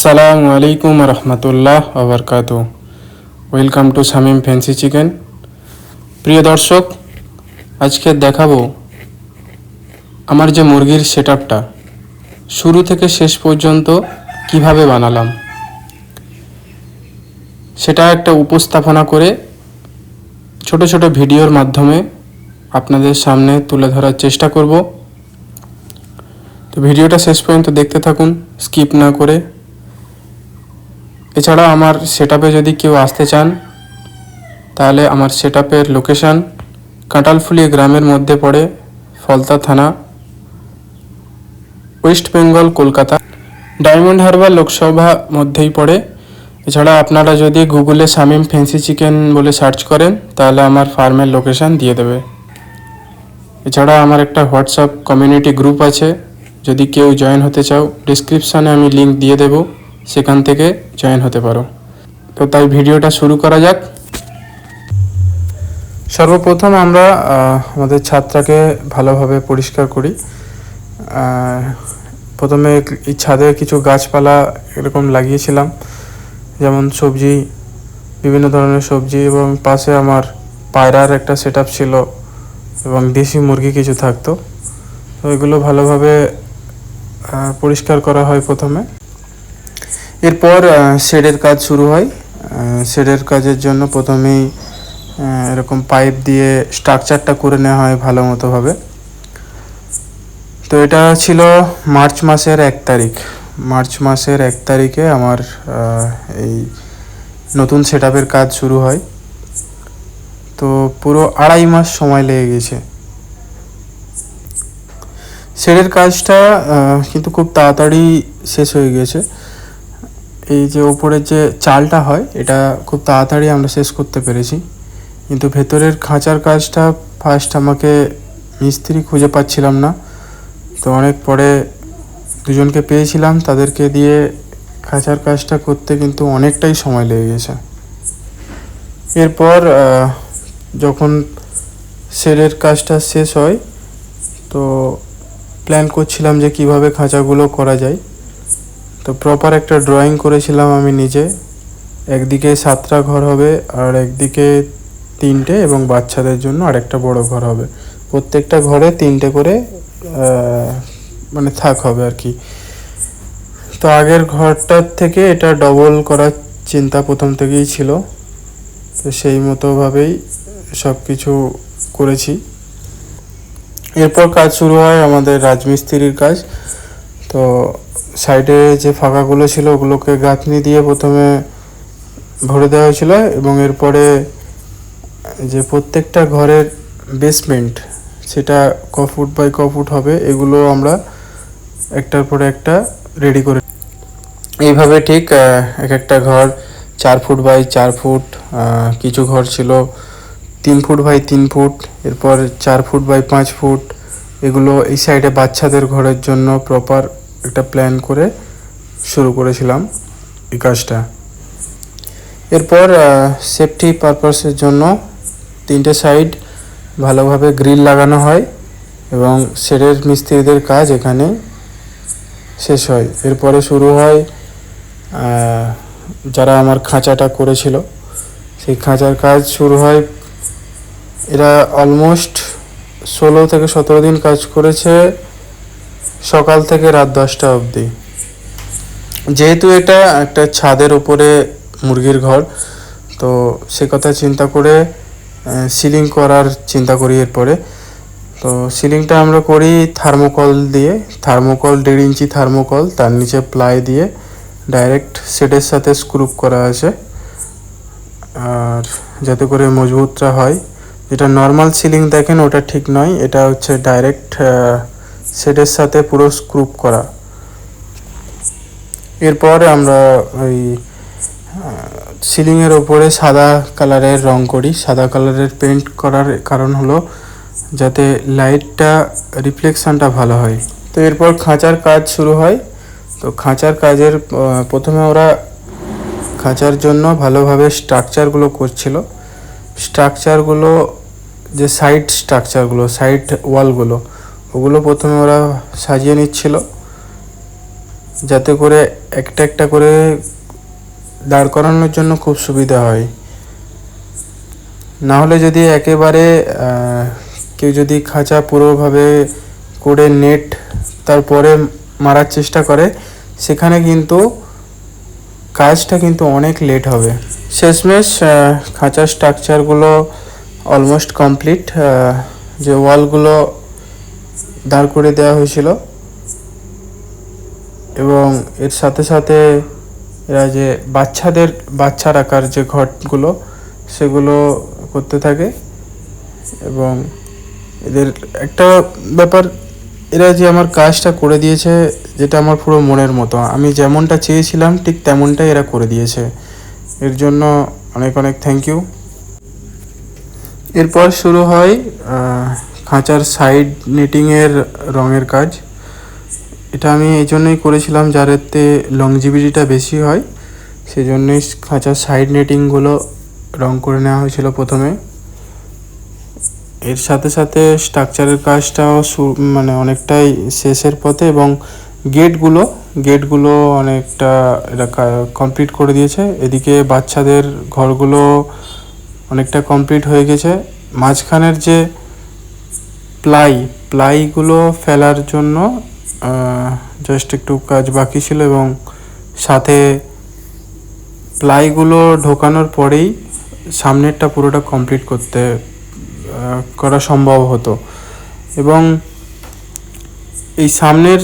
আসসালামু আলাইকুম রহমতুল্লাহ আবরকাত welcome to Shamim fancy chicken প্রিয় দর্শক, আজকে দেখাবো আমার যে মুরগির সেট আপটা শুরু থেকে শেষ পর্যন্ত কীভাবে বানালাম। সেটা একটা উপস্থাপনা করে ছোট ছোট ভিডিওর মাধ্যমে আপনাদের সামনে তুলে ধরার চেষ্টা করব। তো ভিডিওটা শেষ পর্যন্ত দেখতে থাকুন, স্কিপ না করে এছাড়া আমার সেট যদি কেউ আসতে চান, তাহলে আমার সেট আপের লোকেশান কাঁটালফুলি গ্রামের মধ্যে পড়ে ফলতা থানা West Bengal Kolkata. Diamond Harbour Lok Sabha মধ্যেই পড়ে। এছাড়া আপনারা যদি গুগলে শামিম ফেন্সি চিকেন বলে সার্চ করেন, তাহলে আমার ফার্মের লোকেশান দিয়ে দেবে। এছাড়া আমার একটা হোয়াটসঅ্যাপ কমিউনিটি গ্রুপ আছে। যদি কেউ জয়েন হতে চাও ডিসক্রিপশানে আমি লিঙ্ক দিয়ে দেব। সেখান থেকে জয়েন হতে পারো। তো তাই ভিডিওটা শুরু করা যাক। সর্বপ্রথম আমরা আমাদের ছাদটাকে ভালোভাবে পরিষ্কার করি। প্রথমে এই ছাদে কিছু গাছপালা এরকম লাগিয়েছিলাম। যেমন সবজি, বিভিন্ন ধরনের সবজি এবং পাশে আমার পায়রার একটা সেট ছিল এবং দেশি মুরগি কিছু থাকতো। তো এগুলো ভালোভাবে পরিষ্কার করা হয় প্রথমে। এরপর শেডের কাজ শুরু হয়। শেডের কাজের জন্য প্রথমেই এরকম পাইপ দিয়ে স্ট্রাকচারটা করে নেওয়া হয় ভালো মতোভাবে তো এটা ছিল মার্চ মাসের এক তারিখ। মার্চ মাসের এক তারিখে আমার এই নতুন সেট কাজ শুরু হয়। তো পুরো আড়াই মাস সময় লেগে গেছে। শেডের কাজটা কিন্তু খুব তাড়াতাড়ি শেষ হয়ে গেছে। এই যে ওপরের যে চালটা হয়, এটা খুব তাড়াতাড়ি আমরা শেষ করতে পেরেছি। কিন্তু ভেতরের খাঁচার কাজটা ফার্স্ট আমাকে মিস্ত্রি খুঁজে পাচ্ছিলাম না। তো অনেক পরে দুজনকে পেয়েছিলাম, তাদেরকে দিয়ে খাঁচার কাজটা করতে কিন্তু অনেকটাই সময় লেগে গেছে। এরপর যখন সেলের কাজটা শেষ হয়, তো প্ল্যান করছিলাম যে কীভাবে খাঁচাগুলো করা যায়। তো প্রপার একটা ড্রয়িং করেছিলাম আমি নিজে। একদিকে সাতটা ঘর হবে আর একদিকে তিনটে এবং বাচ্চাদের জন্য আরেকটা বড় ঘর হবে। প্রত্যেকটা ঘরে তিনটে করে মানে থাক হবে আর কি। তো আগের ঘরটার থেকে এটা ডবল করার চিন্তা প্রথম থেকেই ছিল। তো সেই মতোভাবেই সব কিছু করেছি। এরপর কাজ শুরু হয় আমাদের রাজমিস্ত্রির কাজ। তো সাইডে যে ফাঁকাগুলো ছিল ওগুলোকে গাঁথনি দিয়ে প্রথমে ভরে দেওয়া হয়েছিল এবং এরপরে যে প্রত্যেকটা ঘরের বেসমেন্ট সেটা ক ফুট বাই ক ফুট হবে, এগুলো আমরা একটার পরে একটা রেডি করে এইভাবে ঠিক এক একটা ঘর চার ফুট বাই চার ফুট কিছু ঘর ছিল তিন ফুট বাই তিন ফুট, এরপর চার ফুট বাই পাঁচ ফুট, এগুলো এই সাইডে বাচ্চাদের ঘরের জন্য প্রপার একটা প্ল্যান করে শুরু করেছিলাম এই কাজটা। এরপর সেফটি পারপাসের জন্য তিনটে সাইড ভালোভাবে গ্রিল লাগানো হয় এবং শেডের মিস্ত্রিদের কাজ এখানে শেষ হয়। এরপরে শুরু হয় যারা আমার খাঁচাটা করেছিল, সেই খাঁচার কাজ শুরু হয়। এরা অলমোস্ট ষোলো থেকে সতেরো দিন কাজ করেছে। সকাল থেকে রাত দশটা অবধি। যেহেতু এটা একটা ছাদের উপরে মুরগির ঘর, তো সে কথা চিন্তা করে সিলিং করার চিন্তা করি এরপরে। তো সিলিংটা আমরা করি থার্মোকল দিয়ে থার্মোকল দেড় ইঞ্চি থার্মোকল তার নিচে প্লাই দিয়ে ডাইরেক্ট সেটের সাথে স্ক্রুপ করা আছে। আর যাতে করে মজবুতটা হয়। যেটা নর্মাল সিলিং দেখেন, ওটা ঠিক নয়, এটা হচ্ছে ডাইরেক্ট সেটের সাথে পুরো স্ক্রুপ করা। এরপর আমরা ওই সিলিংয়ের ওপরে সাদা কালারের রং করি। সাদা কালারের পেন্ট করার কারণ হলো যাতে লাইটটা রিফ্লেকশনটা ভালো হয়। তো এরপর খাঁচার কাজ শুরু হয়। তো খাঁচার কাজের প্রথমে ওরা খাঁচার জন্য ভালোভাবে স্ট্রাকচারগুলো করছিল। স্ট্রাকচারগুলো যে সাইড স্ট্রাকচারগুলো সাইড ওয়ালগুলো ওগুলো প্রথমে ওরা সাজিয়ে নিচ্ছিল, যাতে করে একটা একটা করে দাঁড় করানোর জন্য খুব সুবিধা হয়। না হলে যদি একেবারে কেউ যদি খাঁচা পুরোভাবে করে নেট তারপরে মারার চেষ্টা করে, সেখানে কিন্তু কাজটা কিন্তু অনেক লেট হবে। শেষমেশ খাঁচার স্ট্রাকচারগুলো অলমোস্ট কমপ্লিট যে ওয়ালগুলো দাঁড় করে দেওয়া হয়েছিল। এবং এর সাথে সাথে এরা যে বাচ্চাদের, বাচ্চা রাখার যে ঘরগুলো, সেগুলো করতে থাকে। এবং এদের একটা ব্যাপার, এরা যে আমার কাজটা করে দিয়েছে, যেটা আমার পুরো মনের মতো। আমি যেমনটা চেয়েছিলাম, ঠিক তেমনটাই এরা করে দিয়েছে। এর জন্য অনেক অনেক থ্যাংক ইউ এরপর শুরু হয় খাঁচার সাইড নেটিংয়ের রঙের কাজ। এটা আমি এই জন্যই করেছিলাম যার এতে লংজিবিলিটিটা বেশি হয় সেই জন্যই খাঁচার সাইড নেটিংগুলো রং করে নেওয়া হয়েছিল প্রথমে। এর সাথে সাথে স্ট্রাকচারের কাজটাও মানে অনেকটাই শেষের পথে এবং গেটগুলো গেটগুলো অনেকটা এটা কমপ্লিট করে দিয়েছে। এদিকে বাচ্চাদের ঘরগুলো অনেকটা কমপ্লিট হয়ে গেছে। মাঝখানের যে প্লাই, প্লাইগুলো ফেলার জন্য জাস্ট একটু কাজ বাকি ছিল এবং সাথে প্লাইগুলো ঢোকানোর পরেই সামনেরটা পুরোটা কমপ্লিট করতে করা সম্ভব হতো। এবং এই সামনের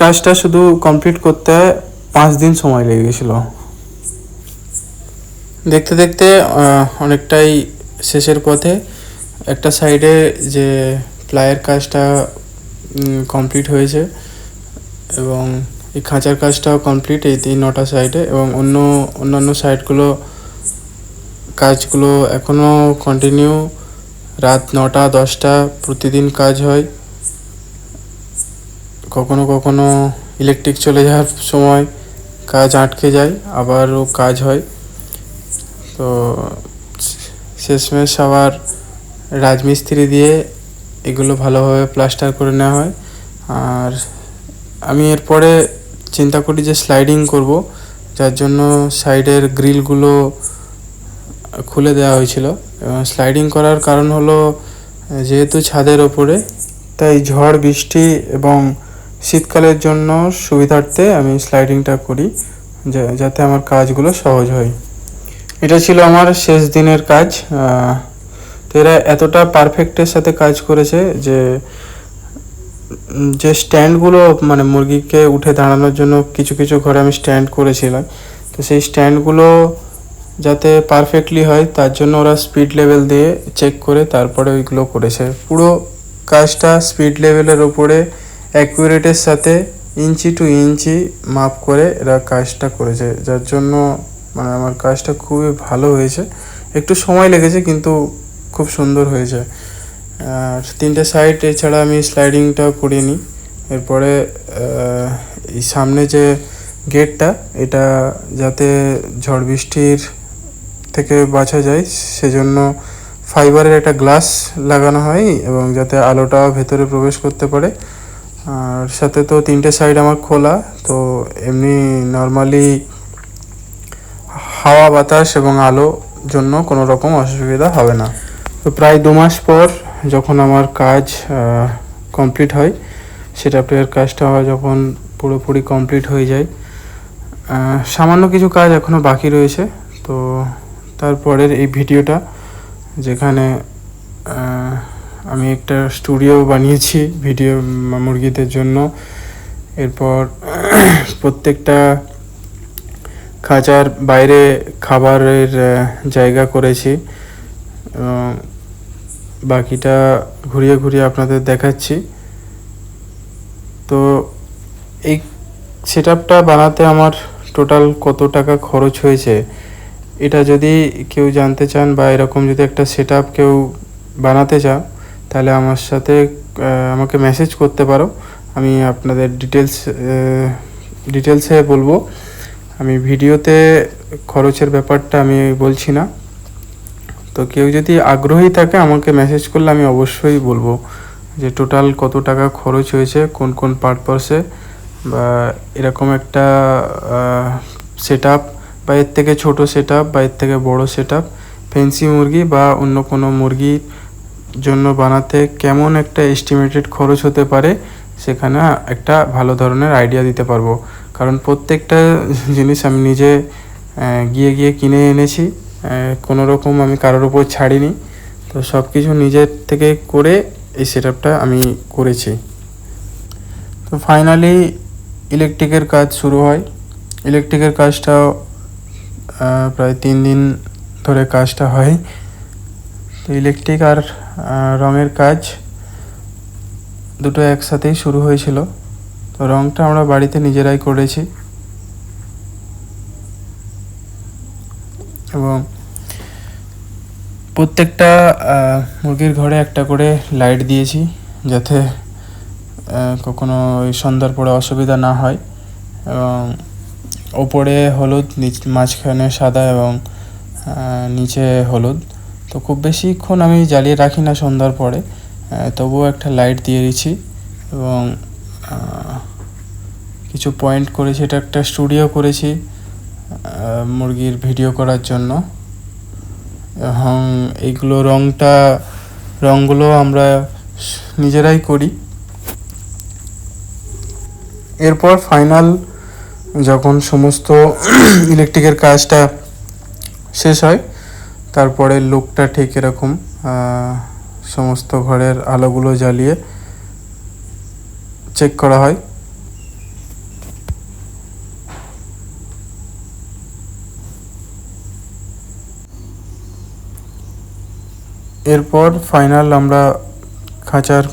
কাজটা শুধু কমপ্লিট করতে পাঁচ দিন সময় লেগে গেছিল। দেখতে দেখতে অনেকটাই শেষের পথে একটা সাইডে যে প্লায়ের কাজটা কমপ্লিট হয়েছে এবং এই খাঁচার কাজটাও কমপ্লিট এই তিন নটা সাইডে এবং অন্য অন্যান্য সাইডগুলো কাজগুলো এখনও কন্টিনিউ রাত নটা, দশটা প্রতিদিন কাজ হয়। কখনো কখনো ইলেকট্রিক চলে যাওয়ার সময় কাজ আটকে যায়, আবারও কাজ হয়। তো শেষমেশ আবার রাজমিস্ত্রি দিয়ে এগুলো ভালোভাবে প্লাস্টার করে নেওয়া হয়। আর আমি এরপরে চিন্তা করি যে স্লাইডিং করব, যার জন্য সাইডের গ্রিলগুলো খুলে দেওয়া হয়েছিল। এবং স্লাইডিং করার কারণ হলো, যেহেতু ছাদের ওপরে, তাই ঝড়, বৃষ্টি এবং শীতকালের জন্য সুবিধার্থে আমি স্লাইডিংটা করি যাতে আমার কাজগুলো সহজ হয়। এটা ছিল আমার শেষ দিনের কাজ। এরা এতটা পারফেক্টের সাথে কাজ করেছে যে যে স্ট্যান্ডগুলো মানে মুরগিকে উঠে দাঁড়ানোর জন্য কিছু কিছু ঘরে আমি স্ট্যান্ড করেছিলাম। তো সেই স্ট্যান্ডগুলো যাতে পারফেক্টলি হয়, তার জন্য ওরা স্পিড লেভেল দিয়ে চেক করে তারপরে ওইগুলো করেছে। পুরো কাজটা স্পিড লেভেলের ওপরে অ্যাকুরেটের সাথে ইঞ্চি টু ইঞ্চি মাপ করে এরা কাজটা করেছে। যার জন্য মানে আমার কাজটা খুবই ভালো হয়েছে। একটু সময় লেগেছে, কিন্তু খুব সুন্দর হয়েছে আর তিনটে সাইড এছাড়া আমি স্লাইডিংটাও করিনি এরপরে এই সামনে যে গেটটা এটা যাতে ঝড় বৃষ্টির থেকে বাঁচা যায়, সেজন্য ফাইবারের একটা গ্লাস লাগানো হয় এবং যাতে আলোটা ভেতরে প্রবেশ করতে পারে। আর সাথে তো তিনটে সাইড আমার খোলা, তো এমনি নর্মালি হাওয়া, বাতাস এবং আলো জন্য কোনো রকম অসুবিধা হবে না। তো প্রায় দু মাস পর যখন আমার কাজ কমপ্লিট হয় সেটা প্লেয়ার কাজটা যখন পুরোপুরি কমপ্লিট হয়ে যায় সামান্য কিছু কাজ এখনও বাকি রয়েছে। তো তারপরের এই ভিডিওটা, যেখানে আমি একটা স্টুডিও বানিয়েছি ভিডিও মুরগিদের জন্য। এরপর প্রত্যেকটা খাঁচার বাইরে খাবারের জায়গা করেছি। বাকিটা ঘুরিয়ে ঘুরিয়ে আপনাদের দেখাচ্ছি। তো এই সেট বানাতে আমার টোটাল কত টাকা খরচ হয়েছে? এটা যদি কেউ জানতে চান বা এরকম যদি একটা সেট কেউ বানাতে চাও, তাহলে আমার সাথে আমাকে মেসেজ করতে পারো। আমি আপনাদের ডিটেলস ডিটেলসে বলব। আমি ভিডিওতে খরচের ব্যাপারটা আমি বলছি না। তো কেউ যদি আগ্রহী থাকে আমাকে মেসেজ করলে আমি অবশ্যই বলব যে টোটাল কত টাকা খরচ হয়েছে, কোন কোন পারপাসে বা এরকম একটা সেট আপ বা এর থেকে ছোট সেট আপ বা এর থেকে বড় সেট আপ ফেন্সি মুরগি বা অন্য কোনো মুরগির জন্য বানাতে কেমন একটা এস্টিমেটেড খরচ হতে পারে, সেখানে একটা ভালো ধরনের আইডিয়া দিতে পারব। কারণ প্রত্যেকটা জিনিস আমি নিজে গিয়ে গিয়ে কিনে এনেছি। কোনো রকম আমি কারোর উপর ছাড়িনি। তো সব কিছু নিজের থেকে করে এই সেট আমি করেছি। তো ফাইনালি ইলেকট্রিকের কাজ শুরু হয়। ইলেকট্রিকের কাজটাও প্রায় তিন দিন ধরে কাজটা হয়। তো ইলেকট্রিক আর রঙের কাজ দুটো একসাথেই শুরু হয়েছিল। তো রঙটা আমরা বাড়িতে নিজেরাই করেছি এবং প্রত্যেকটা মুরগির ঘরে একটা করে লাইট দিয়েছি যাতে কখনো ওই সন্ধ্যার পরে অসুবিধা না হয়। এবং ওপরে হলুদ, নিচ, মাঝখানে সাদা এবং নিচে হলুদ। তো খুব বেশিক্ষণ আমি জ্বালিয়ে রাখি না সন্ধ্যার পরে তবুও একটা লাইট দিয়ে দিচ্ছি। এবং কিছু পয়েন্ট করেছি, এটা একটা স্টুডিও করেছি মুরগির ভিডিও করার জন্য। এইগুলো রংটা, রংগুলো আমরা নিজেরাই করি। এরপর ফাইনাল যখন সমস্ত ইলেকট্রিকের কাজটা শেষ হয়, তারপরে লুকটা ঠিক এরকম সমস্ত ঘরের আলোগুলো জ্বালিয়ে চেক করা হয়। এরপর ফাইনাল আমরা খাঁচার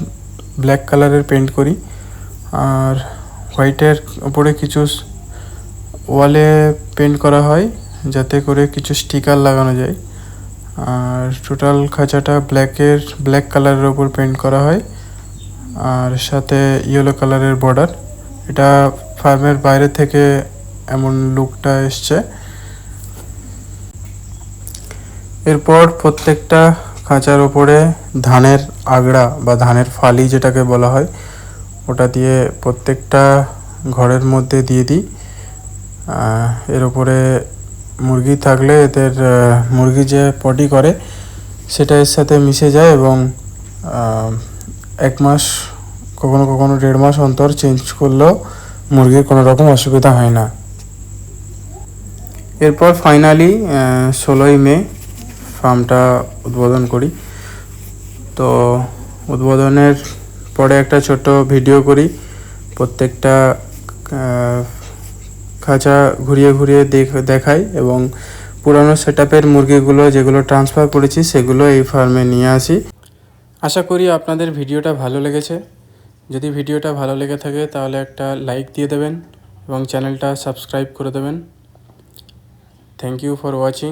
ব্ল্যাক কালারের পেন্ট করি। আর হোয়াইটের ওপরে কিছু ওয়ালে পেন্ট করা হয়, যাতে করে কিছু স্টিকার লাগানো যায়। আর টোটাল খাঁচাটা ব্ল্যাকের ব্ল্যাক কালারের ওপর পেন্ট করা হয়। আর সাথে ইয়েলো কালারের বর্ডার এটা ফার্মের বাইরে থেকে এমন লুকটা এসছে। এরপর প্রত্যেকটা খাঁচার ওপরে ধানের আগড়া বা ধানের ফালি যেটাকে বলা হয়, ওটা দিয়ে প্রত্যেকটা ঘরের মধ্যে দিয়ে দিই। এর ওপরে মুরগি থাকলে এদের মুরগি যে পটি করে, সেটা এর সাথে মিশে যায় এবং এক মাস, কখনো কখনো দেড় মাস অন্তর চেঞ্জ করলেও মুরগির কোনো রকম অসুবিধা হয় না। এরপর ফাইনালি ষোলোই মে ফার্মটা উদ্বোধন করি। তো উদ্বোধনের পরে একটা ছোট ভিডিও করি। প্রত্যেকটা খাঁচা ঘুরিয়ে ঘুরিয়ে দেখ, দেখাই এবং পুরানো সেট মুরগিগুলো যেগুলো ট্রান্সফার করেছি সেগুলো এই ফার্মে নিয়ে আসি। আশা করি আপনাদের ভিডিওটা ভালো লেগেছে। যদি ভিডিওটা ভালো লেগে থাকে তাহলে একটা লাইক দিয়ে দেবেন এবং চ্যানেলটা সাবস্ক্রাইব করে দেবেন। Thank you for watching